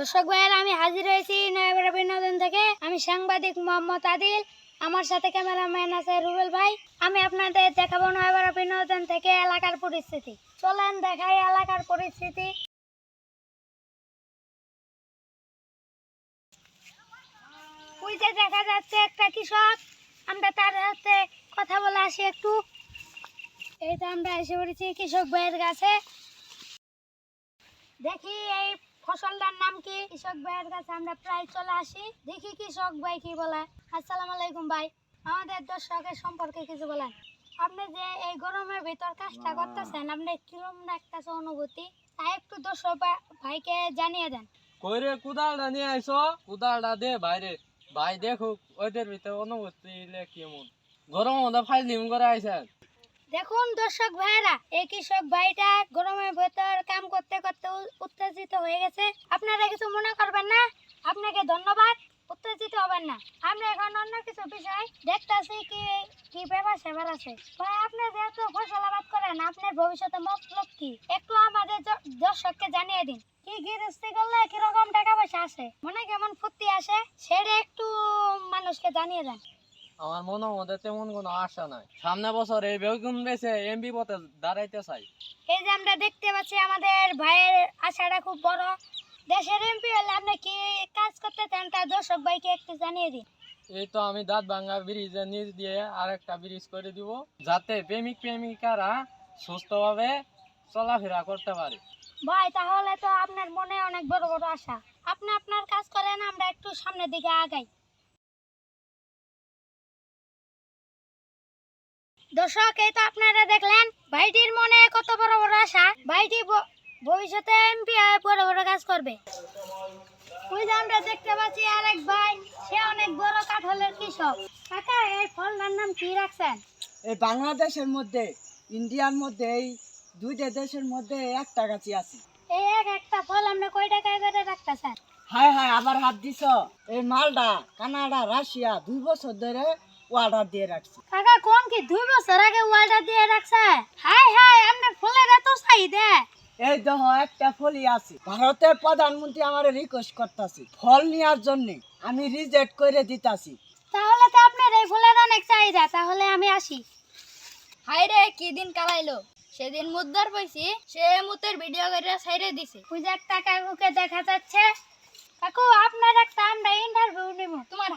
দর্শক ভাইয়ের, আমি হাজির হয়েছি নয়াবেড়া বিনোদন থেকে। আমি সাংবাদিক মোহাম্মদ আদিল। আমার সাথে ক্যামেরাম্যান আছে রুবেল ভাই। আমি আপনাদের দেখাবো নয়াবেড়া বিনোদন থেকে এলাকার পরিস্থিতি। চলেন দেখাই এলাকার পরিস্থিতি। ওই যে দেখা যাচ্ছে একটা কৃষক। আমরা তার সাথে কথা বলে আসি একটু। এই তো আমরা এসে পড়েছি কৃষক ভাইয়ের কাছে। দেখি এই ফসলটার নাম কি? কৃষক ভাইয়ের কাছে আমরা প্রায় চলে আসি। দেখি কৃষক ভাই কি বলে। আসসালামু আলাইকুম ভাই। আমাদের দর্শকের সম্পর্কে কিছু বলেন। আপনি যে এই গরমের ভিতর কাজটা করতেছেন, আপনি কিরম লাগতেছে অনুভূতি? তাই একটু দর্শক ভাইকে জানিয়ে দেন। কইরে কুদালটা নিয়ে আইসো কুদালটা দে বাইরে। ভাই দেখুক, ওদের ভিতরে অনুভূতি কেমন? গরম মধ্যে ফাইলিম করে আইসেন দেখুন দর্শক ভাইরা এই কৃষক ভাইটা গরমের ভেতর কাম করতে করতে উত্তেজিত হয়ে গেছে। আপনারা কিছু মনে করবেন না, আপনাকে ধন্যবাদ, উত্তেজিত হবেন না। আমরা এখন অন্য কিছু বিষয় দেখতেছি কি কি ব্যাপার সেবার আছে। ভাই, আপনি যেহেতু ফসল আবাদ করেন, আপনার ভবিষ্যতে মতলব কি? একটু আমাদের দর্শককে জানিয়ে দিন, কি গৃহস্থী করলে কীরকম টাকা পয়সা আসে? মনে কেমন ফুর্তি আসে? সেটা একটু মানুষকে জানিয়ে দেন। আমার মনের মধ্যে তেমন কোনো আশা নাই। সামনে বছর এই বেগুন বেছে এমবি পথে দাঁড়াইতে চাই। এই যে আমরা দেখতে পাচ্ছি আমাদের ভাইয়ের আশাটা খুব বড়। দেশের এমপি হলে আপনি কি কাজ করতে চান? তা দর্শক ভাইকে একটু জানিয়ে দিন। এই তো আমি দাঁত ভাঙ্গা ব্রিজের নিচ দিয়ে আরেকটা ব্রিজ করে দিব যাতে প্রেমিক প্রেমিকারা সুস্থভাবে চলাফেরা করতে পারে। ভাই তাহলে তো আপনার মনে অনেক বড় বড় আশা। আপনি আপনার কাজ করেন আমরা একটু সামনের দিকে আগাই। দর্শক এই তো আপনারা দেখলেন ভাইটির মনে কত বড় বড় আশা। ভাইটি ভবিষ্যতে এমপি হয়ে বড় বড় কাজ করবে। ওই যে আমরা দেখতে পাচ্ছি আরেক ভাই সে অনেক বড় কাঠলের কৃষক। কাকা এই ফলটার নাম কি রাখছেন? এই বাংলাদেশের মধ্যে ইন্ডিয়ার মধ্যে এই দুইটা দেশের মধ্যে একটা গাছি আছে। এই এক একটা ফল আমরা কয় টাকা করে রাখতেছেন? হায় হায় আবার হাত দিছ। এই মালটা কানাডা রাশিয়া দুই বছর ধরে অর্ডার দিয়ে রাখছি। কাকা কোন কি দুই বছর আগে ওয়ার্ডার দিয়ে রাখছে? হাই হাই আপনার ফলের এত চাহিদা। এই দেহ একটা ফলই আছে। ভারতের প্রধানমন্ত্রী আমার রিকোয়েস্ট করতেছি ফল নেওয়ার জন্য। আমি রিজেক্ট করে দিতাছি। তাহলে তো আপনার এই ফলের অনেক চাহিদা তাহলে আমি আসি। হাই রে কি দিন কালাইলো? সেদিন মুদ্দার পাইছি সে মুতের ভিডিও করে সাইরে দিছে। ওই যে একটা কাকুকে দেখা যাচ্ছে। কাকু আপনার একটা আমরা ইন্টারভিউ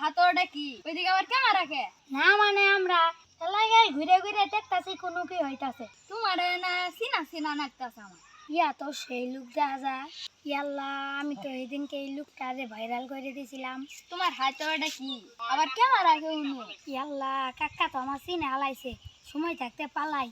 হাতটা কি? ওইদিকে আবার কেমন রাখে না মানে আমরা। এলাকায় ঘুরে ঘুরে দেখতাছি কোনো কি হইতাছে। তোমার না সিনা সিনা নাকতাছে আমার। ইয়া তো সেই লুক দেখা যায় ইয়াল্লা, আমি তো এই দিনকে এই লুকটারে ভাইরাল করে দিয়েছিলাম তোমার হাতটা কি? আবার কেমন রাখে উনু ইয়াল্লা, কাকা তো আমার চিনে হালাইছে। সময় থাকতে পালাই।